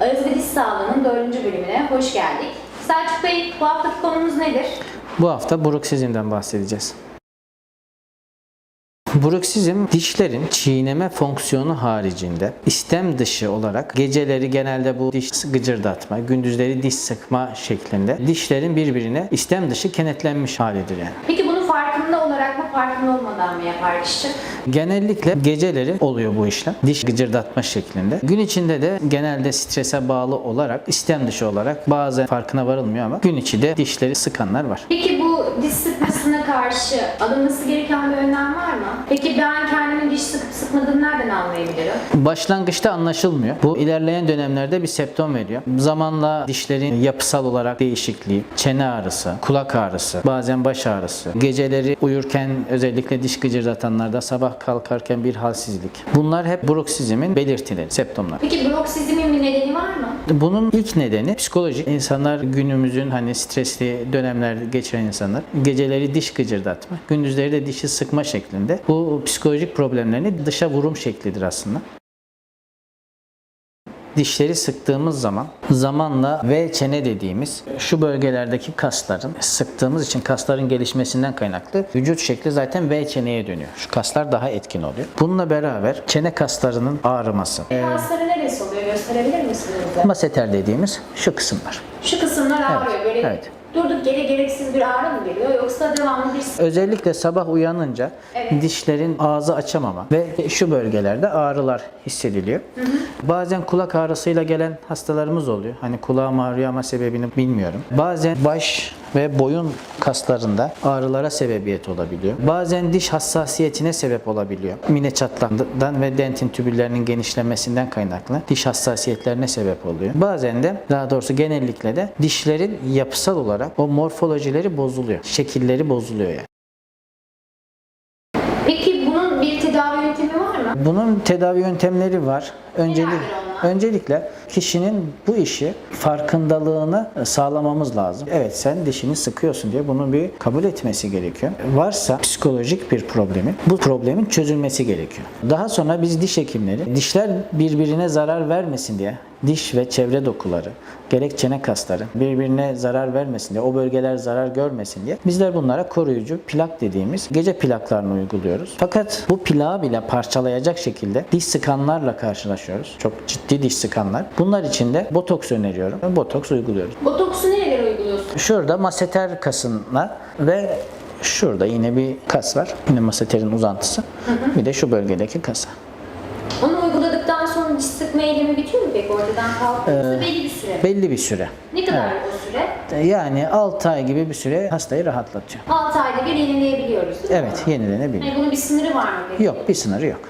Ağız ve diş sağlığının dördüncü bölümüne hoş geldik. Selçuk Bey, bu haftaki konumuz nedir? Bu hafta bruksizmden bahsedeceğiz. Bruksizm dişlerin çiğneme fonksiyonu haricinde istem dışı olarak geceleri genelde bu diş gıcırdatma, gündüzleri diş sıkma şeklinde dişlerin birbirine istem dışı kenetlenmiş halidir yani. Peki farkında olarak mı, farkında olmadan mı yapar kişi? Genellikle geceleri oluyor bu işlem. Diş gıcırdatma şeklinde. Gün içinde de genelde strese bağlı olarak istem dışı olarak bazen farkına varılmıyor ama gün içi de dişleri sıkanlar var. Peki bu diş sıkmasına karşı alınması gereken bir önlem var mı? Peki ben sıkmadığını nereden anlayabilirim? Başlangıçta anlaşılmıyor. Bu ilerleyen dönemlerde bir septom veriyor. Zamanla dişlerin yapısal olarak değişikliği, çene ağrısı, kulak ağrısı, bazen baş ağrısı, geceleri uyurken özellikle diş gıcırdatanlarda sabah kalkarken bir halsizlik. Bunlar hep bruksizmin belirtileri, septomlar. Peki broksizmin bir nedeni var mı? Bunun ilk nedeni psikolojik. İnsanlar günümüzün hani stresli dönemler geçiren insanlar geceleri diş gıcırdatma, gündüzleri de dişi sıkma şeklinde. Bu psikolojik problemlerini dışa vurum şeklidir aslında. Dişleri sıktığımız zaman zamanla V çene dediğimiz şu bölgelerdeki kasların sıktığımız için kasların gelişmesinden kaynaklı vücut şekli zaten V çeneye dönüyor. Şu kaslar daha etkin oluyor. Bununla beraber çene kaslarının ağrıması. Kasları neresi oluyor? Gösterebilir misiniz? Maseter dediğimiz şu kısımlar. Şu kısımlar ağrıyor. Böyle evet. Durduk yere gereksiz bir ağrı mı geliyor yoksa devamlı bir? Özellikle sabah uyanınca Evet. dişlerin ağzı açamama ve şu bölgelerde ağrılar hissediliyor. Bazen kulak ağrısıyla gelen hastalarımız oluyor. Hani kulağım ağrıyor ama sebebini bilmiyorum. Bazen baş ve boyun kaslarında ağrılara sebebiyet olabiliyor. Bazen diş hassasiyetine sebep olabiliyor. Mine çatlağından ve dentin tübüllerinin genişlemesinden kaynaklı diş hassasiyetlerine sebep oluyor. Bazen de daha doğrusu genellikle de dişlerin yapısal olarak o morfolojileri bozuluyor. Şekilleri bozuluyor yani. Peki bunun bir tedavi yöntemi var mı? Bunun tedavi yöntemleri var. Öncelik, öncelikle kişinin bu işi farkındalığını sağlamamız lazım. Evet sen dişini sıkıyorsun diye bunu bir kabul etmesi gerekiyor. Varsa psikolojik bir problemi, bu problemin çözülmesi gerekiyor. Daha sonra biz diş hekimleri dişler birbirine zarar vermesin diye diş ve çevre dokuları, gerek çene kasları birbirine zarar vermesin diye, o bölgeler zarar görmesin diye bizler bunlara koruyucu plak dediğimiz gece plaklarını uyguluyoruz. Fakat bu plağı bile parçalayacak şekilde diş sıkanlarla karşılaşıyoruz. Çok ciddi diş sıkanlar. Bunlar için de botoks öneriyorum. Botoks uyguluyoruz. Botoksu nerelere uyguluyorsun? Şurada maseter kasına ve şurada yine bir kas var. Yine maseterin uzantısı. Bir de şu bölgedeki kasa. Onu uyguladıktan sonra diş sıkma eylemi bitiyor mu peki ortadan kalkıyor Ee, belli bir süre? Belli bir süre. Ne kadar o süre? Yani 6 ay gibi bir süre hastayı rahatlatıyor. 6 ayda bir yenileyebiliyoruz? Evet, yenilenebilir. Hani bunun bir sınırı var mı peki? Yok, bir sınırı yok.